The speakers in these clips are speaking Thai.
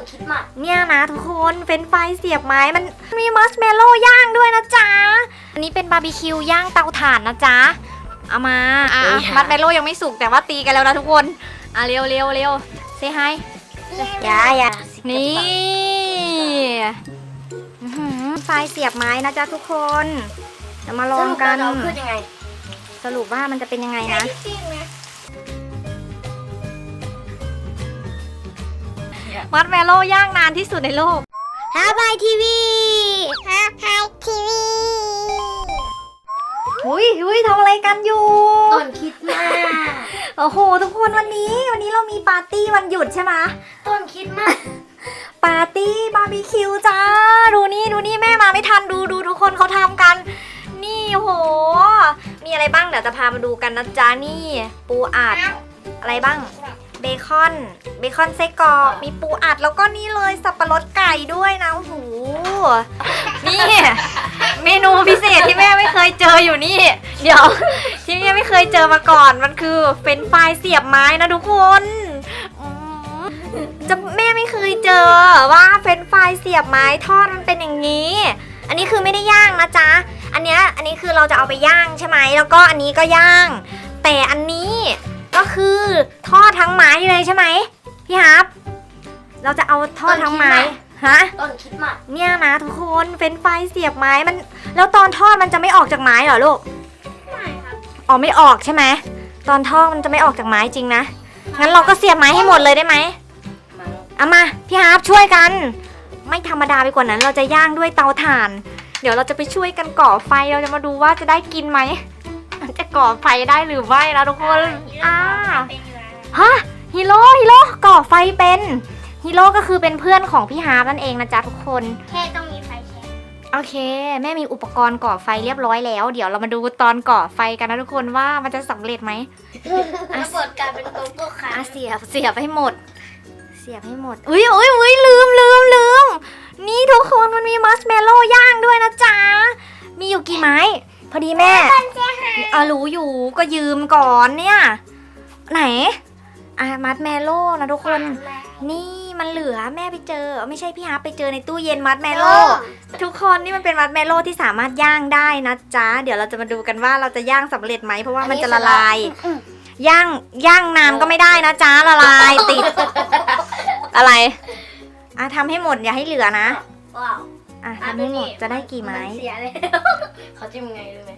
นคริดมากเนี่ยนะทุกคนเป็นไฟเสียบไม้มันมีมัชเมลโล่ย่างด้วยนะจ๊ะ อันนี้เป็นบาร์บีคิวย่างเตาถ่านนะจ๊ะ เอามาอะเฮ้ยมัชเมลโล่ยังไม่สุกแต่ว่าตีกันแล้วนะทุกคน อะเร็วเร็วเร็วเซฮายอย่าอย่านี่อื้อหือไฟเสียบไม้นะจ๊ะทุกคนจะมาลองกันเราขึ้นยังไงสรุปว่ามันจะเป็นยังไงนะจริง นะมัชเมลโล่ย่างนานที่สุดในโลกฮาบายทีวีฮาบายทีวีหุยหุยทำอะไรกันอยู่ต้นคริดมาก โอ้โหทุกคนวันนี้วันนี้เรามีปาร์ตี้วันหยุดใช่ไหมต้นคริดมาก ปาร์ตี้บาร์บีคิวจ้า ดูนี่ดูนี่แม่มาไม่ทันดูดูทุกคนเขาทำกัน นี่โห มีอะไรบ้างเดี๋ยวจะพามาดูกันนะจ๊ะนี่ ปูอัดอะไรบ้าง เบคอน เบคอนไส้กรอกมีปูอัดแล้วก็นี่เลยสับปะรดไก่ด้วยนะโอ้โหนี่ เมนูพิเศษที่แม่ไม่เคยเจออยู่นี่ เดี๋ยว ที่แม่ไม่เคยเจอมาก่อนมันคือเฟรนช์ฟรายเสียบไม้นะทุกคนอืมจะแม่ไม่เคยเจอว่าเฟรนช์ฟรายเสียบไม้ทอดมันเป็นอย่างนี้ อันนี้คือไม่ได้ย่างนะจ๊ะ อันเนี้ยอันนี้คือเราจะเอาไปย่างใช่ไหมแล้วก็อันนี้ก็ย่าง แต่อันนี้ ก็คือทอดทั้งไม้เลยใช่ไหมพี่ฮับ เราจะเอาทอดทั้งไม้ฮะต้นคริดมากเนี่ยนะทุกคนเฟรนช์ฟรายเสียบไม้มัน แล้วตอนทอดมันจะไม่ออกจากไม้เหรอลูกไม่ครับอ๋อไม่ออกใช่ไหมตอนทอดมันจะไม่ออกจากไม้จริงนะงั้นเราก็เสียบไม้ให้หมดเลยได้ไหมเอามาพี่ฮาร์ปช่วยกัน ไม่ธรรมดาไปกว่านั้น เราจะย่างด้วยเตาถ่าน เดี๋ยวเราจะไปช่วยกันก่อไฟเราจะมาดูว่าจะได้กินไหม จะก่อไฟได้หรือไม่นะทุกคนอ่าเป็นอยู่แล้วฮะฮีโร่ฮีโร่ก่อไฟเป็นฮีโร่ก็คือเป็นเพื่อนของพี่ฮาร์ปนั่นเองนะจ๊ะทุกคนแค่ต้องมีไฟแช็กโอเค แม่มีอุปกรณ์ก่อไฟเรียบร้อยแล้ว เดี๋ยวเรามาดูตอนก่อไฟกันนะทุกคนว่ามันจะสำเร็จไหมแล้วเปิดกลารเป็นโกโก้ค่ะอะเสียบเสียบให้หมด เสียบให้หมดอุ้ยอุ้ยอุ้ยลืมลืมลืมนี่ทุกคนมันมีมัชเมลโล่ย่างด้วยนะจ๊ะมีอยู่กี่ไม้ พอดีแม่อะรู้อยู่ก็ยืมก่อนเนี่ย ไหนอะมัชเมลโล่นะทุกคน นี่มันเหลือแม่ไปเจอ ไม่ใช่พี่ฮาร์ปไปเจอในตู้เย็นมัดแมโลทุกคนนี่มันเป็นมัดแมโลที่สามารถย่างได้นะจ๊ะ เดี๋ยวเราจะมาดูกันว่าเราจะย่างสำเร็จไหมเพราะว่ามันจะละลาย ย่างย่างนานก็ไม่ได้นะจ๊ะละลายติด อะไรอะทำให้หมดอย่าให้เหลือนะว้าว อะทำให้หมดจะได้กี่ไม้นเสียเลยเขาจิ้มไงรู้ไหม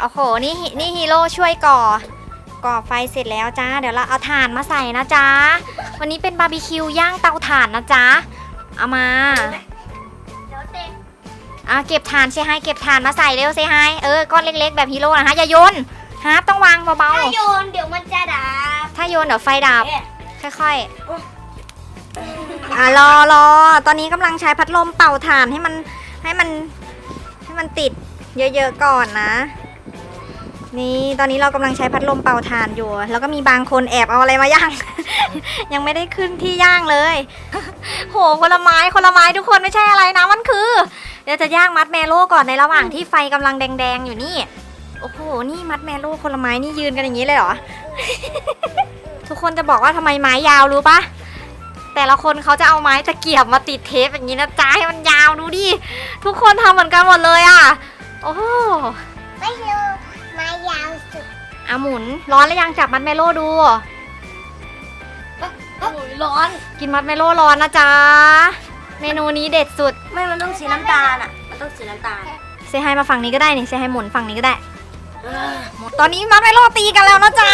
โอ้โห นี่ฮินี่ฮีโร่ช่วยก่อ ก่อไฟเสร็จแล้วจ้า เดี๋ยวเราเอาถ่านมาใส่นะจ๊ะวันนี้เป็นบาร์บีคิวย่างเตาถ่านนะจ๊ะเอามาเดี๋ยวเต็มอะเก็บถ่านเซฮายเก็บถ่านมาใส่เร็วเซฮายเออ ก้อนเล็กๆ แบบฮีโร่นะฮะ อย่าโยนฮะต้องวางเบาถ้าโยนเดี๋ยวมันจะดับ ๆ ถ้าโยนเดี๋ยวไฟดับเอ๊ะค่อยๆ อะรอรอ ตอนนี้กำลังใช้พัดลมเป่าถ่านให้มันให้มันให้มันติดเยอะๆก่อนนะ นี่ตอนนี้เรากำลังใช้พัดลมเป่าถ่านอยู่ แล้วก็มีบางคนแอบเอาอะไรมาย่าง ยังไม่ได้ขึ้นที่ย่างเลย โหคนละไม้คนละไม้ทุกคนไม่ใช่อะไรนะมันคือ เดี๋ยวจะย่างมัดแมโล่ก่อนในระหว่างที่ไฟกำลังแดงๆอยู่นี่ โอ้โห นี่มัดแมโล่คนละไม้นี่ยืนกันอย่างนี้เลยเหรอ ทุกคนจะบอกว่าทำไมไม้ยาวรู้ปะแต่ละคนเขาจะเอาไม้ตะเกียบมาติดเทปอย่างนี้นะจ๊ะให้มันยาวดูดิทุกคนทำเหมือนกันหมดเลยอะ โอ้ อะหมุนร้อนแล้วยังจับมัดเมโล่ดู โอ้ยร้อน กินมัดเมโล่ร้อนนะจ๊ะ เมนูนี้เด็ดสุด ไม่ มันต้องสีน้ำตาลอะ มันต้องสีน้ำตาลเซฮายมาฝั่งนี้ก็ได้นี่เซฮายหมุนฝั่งนี้ก็ได้ตอนนี้มัดเมโล่ตีกันแล้วนะจ๊ะ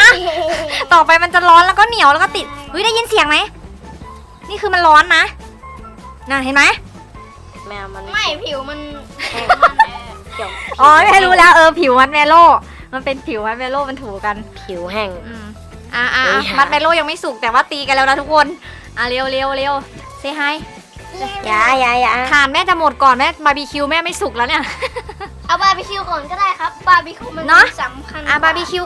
ต่อไปมันจะร้อนแล้วก็เหนียวแล้วก็ติดเฮ้ยได้ยินเสียงไหม นี่คือมันร้อนนะน่ะเห็นไหม แมวมันไม่ผิวมันแห้งมันเกี่ยวอ๋อไม่รู้แล้วเออผิวมัดเมโล มันเป็นผิวมัดเมโลมันถูกันผิวแห้ง อืมอ่าอ่าเฮ้ย มัดเมโลยังไม่สุกแต่ว่าตีกันแล้วนะทุกคนอะเร็วเร็วเร็วเซฮายยาอยาอยาทานแม่จะหมดก่อนแม่บาร์บีคิวแม่ไม่สุกแล้วเนี่ย เอาบาร์บีคิวก่อนก็ได้ครับ บาร์บีคิวมันเนอะ สำคัญอะบาร์บีคิว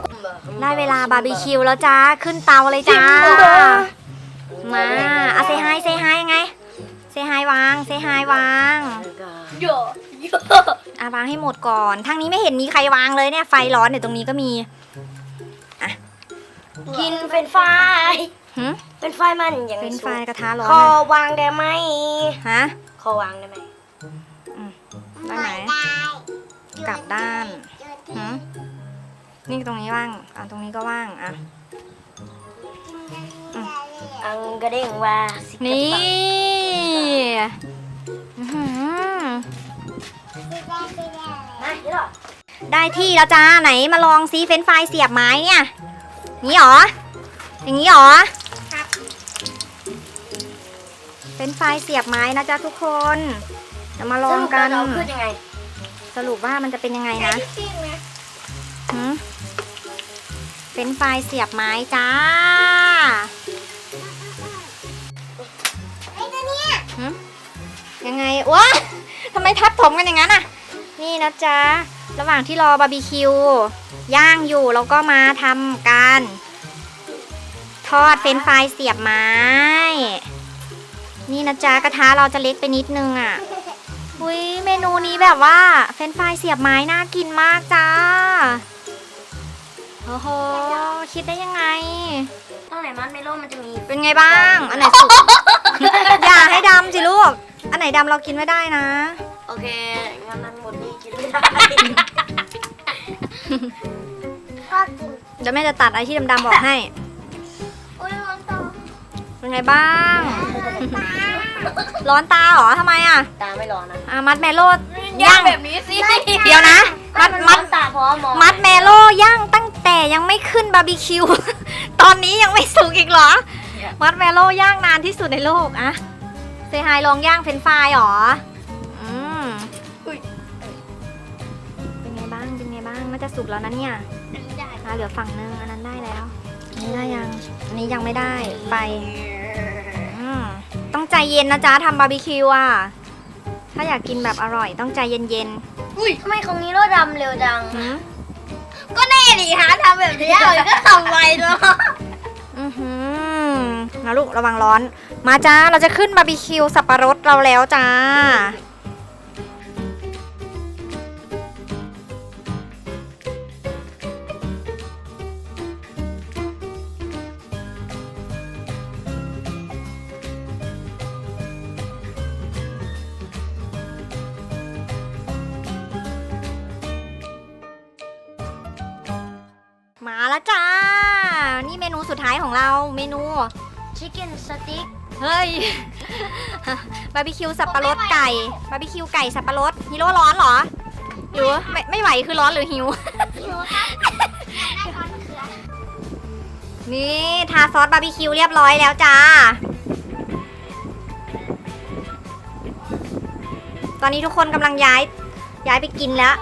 ได้เวลาบาร์บีคิวแล้วจ้าขึ้นเตาเลยจ้ามาอะเซฮายเซฮายยังไงเซฮายวางเซฮายวาง โยโยอ่ะวางให้หมดก่อนทางนี้ไม่เห็นมีใครวางเลยเนี่ยไฟร้อนเนี่ยตรงนี้ก็มีกินเป็นไฟหึเป็นไฟมันอย่างเป็นไฟกระทะร้อนคอนะวางได้ไหมฮะคอวางได้ไหมได้ไหมกลับด้านหึนี่ตรงนี้ว่างอะตรงนี้ก็ว่างอะอังกระเด้งว่าสิกระนี่เป๋าอื้อหือ ได้ที่แล้วจ้าไหนมาลองซีเฟรนช์ฟรายเสียบไม้เนี่ยนี่หรอ อย่างนี้หรอเฟรนช์ฟรายเสียบไม้นะจ๊ะทุกคนเดี๋ยวมาลองกันสรุปเราขึ้นยังไงสรุปว่ามันจะเป็นยังไงนะจริงไหมหืมเฟรนช์ฟรายเสียบไม้จ้าไอ้ตัวเนี้ยหืมยังไงวะทำไมทับถมกันอย่างนั้นอะ นี่นะจ๊ะ ระหว่างที่รอบาร์บีคิวย่างอยู่เราก็มาทำการ ทอดเฟรนช์ฟรายเสียบไม้ นี่นะจ๊ะกระทะเราจะเล็กไปนิดนึงอะอุ้ยเมนูนี้แบบว่าเฟรนช์ฟรายเสียบไม้น่ากินมากจ้าโอ้โหคิดได้ยังไงตรงไหนมันไม่รู้มันจะมี เป็นไงบ้าง อันไหนสุก อย่าให้ดำสิลูก อันไหนดำเรากินไม่ได้นะโอ เค งั้นนั้นหมดนี้กินไม่ได้ก็กินเดี๋ยวแม่จะตัดไอ้ที่ดำๆออกให้ อุ้ยร้อนต่อเป็นไงบ้าง ร้อนตาเหรอทำไมอะตาไม่ร้อนนะอะมัดแมโลย่างแบบนี้สิ เดี๋ยวนะ มัดมัดตาเพราะมองมัดแมโลย่างตั้งแต่ยังไม่ขึ้นบาร์บีคิว ตอนนี้ยังไม่สุกอีกเหรอ มัดแมโลย่างนานที่สุดในโลกอะเซฮายลองย่างเฟรนช์ฟรายเหรออื เป็นไงบ้างน่าจะสุกแล้วนะเนี่ยได้อะเหลือฝั่งนึงอันนั้นได้แล้วอันนี้ได้ยัง อันนี้ยังไม่ได้ไฟอืมต้องใจเย็นนะจ๊ะทำบาร์บีคิวอะ ถ้าอยากกินแบบอร่อยต้องใจเย็นอุ้ยทำไมของนี้รถดำเร็วจัง ๆหืมก็แน่ดิฮะทำแบบนี้เลยก็ทำไวเนาะอือหือนะลูกระวังร้อน มาจ้าเราจะขึ้นบาร์บีคิวสับปะรดเราแล้วจ้า มาแล้วจ้า นี่เมนูสุดท้ายของเราเมนู ชิคเก้นสติ๊กเฮ้ย บาร์บีคิวสับปะรดไก่ บาร์บีคิวไก่สับปะรดฮีโร่ร้อนเหรอหรือไม่ไม่ไหวคือร้อนหรือหิว หิวครับได้ร้อนเขือนี่ทาซอสบาร์บีคิวเรียบร้อยแล้วจ้า ตอนนี้ทุกคนกำลังย้ายย้ายไปกินแล้ว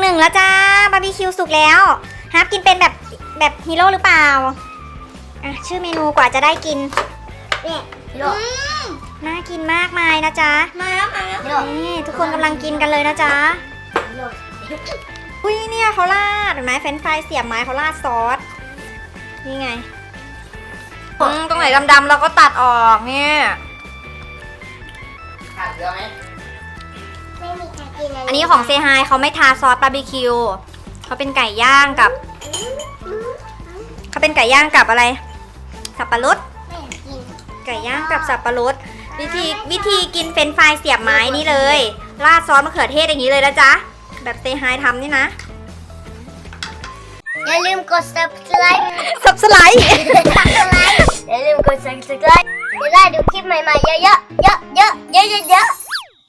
หนึ่งแล้วจ้าบาร์บีคิวสุกแล้วฮาร์ปกินเป็นแบบแบบฮีโร่หรือเปล่าอะชื่อเมนูกว่าจะได้กินเนี่ยโลกน่ากินมากมายนะจ๊ะมาแล้วมาแล้วโลกนี่ทุกคนกำลังกินกันเลยนะจ๊ะโลกอุ้ยเนี่ยเขาราดเห็นไหมเฟรนช์ฟรายเสียบไม้เขาราดซอสนี่ไงอืมตรงไหนดำๆเราก็ตัดออกเนี่ยขาดเยอะไหมไม่มีใครกินเลยอันนี้ของเซฮายเขาไม่ทาซอสบาร์บีคิวเขาเป็นไก่ย่างกับเขาเป็นไก่ย่างกับอะไร สับปะรดไม่อยากกินไก่ย่างกับสับปะรดวิธีวิธีกินเฟรนช์ฟรายเสียบไม้นี่เลยราดซอสมะเขือเทศอย่างนี้เลยนะจ๊ะแบบเซฮายทำนี่นะเซอย่าลืมกด subscribe สับสไลด์ subscribe อย่าลืมกด subscribe จะได้ดูคลิปใหม่ๆเยอะๆเยอะๆเยอะๆเยอะๆ